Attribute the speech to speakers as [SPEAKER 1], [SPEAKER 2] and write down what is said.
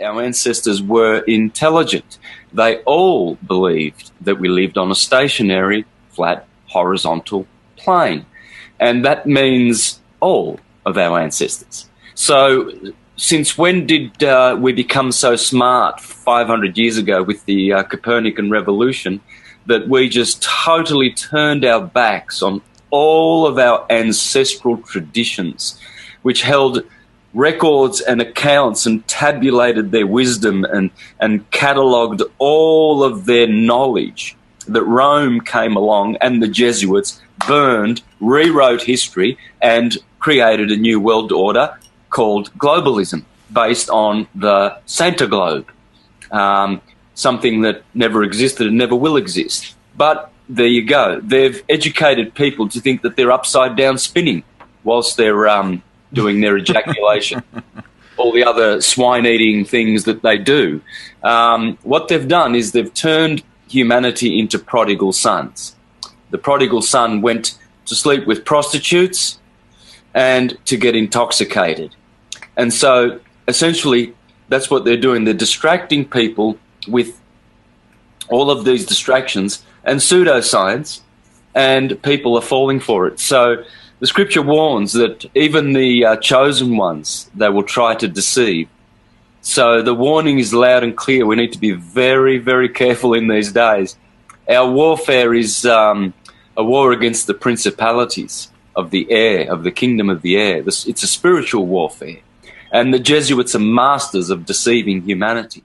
[SPEAKER 1] Our ancestors were intelligent. They all believed that we lived on a stationary, flat, horizontal plane. And that means all of our ancestors. So, since when did uh, we become so smart 500 years ago with the uh, Copernican revolution that we just totally turned our backs on all of our ancestral traditions, which held records and accounts and tabulated their wisdom and, and catalogued all of their knowledge that Rome came along and the Jesuits burned, rewrote history, and created a new world order called globalism based on the Santa Globe, um, something that never existed and never will exist. But there you go. They've educated people to think that they're upside down spinning whilst they're um, doing their ejaculation. All the other swine eating things that they do. Um, what they've done is they've turned humanity into prodigal sons. The prodigal son went to sleep with prostitutes and to get intoxicated. And so essentially, that's what they're doing. They're distracting people with all of these distractions and pseudoscience, and people are falling for it. So the scripture warns that even the uh, chosen ones they will try to deceive. So the warning is loud and clear. We need to be very, very careful in these days. Our warfare is um, a war against the principalities of the air, of the kingdom of the air. It's a spiritual warfare. And the Jesuits are masters of deceiving humanity.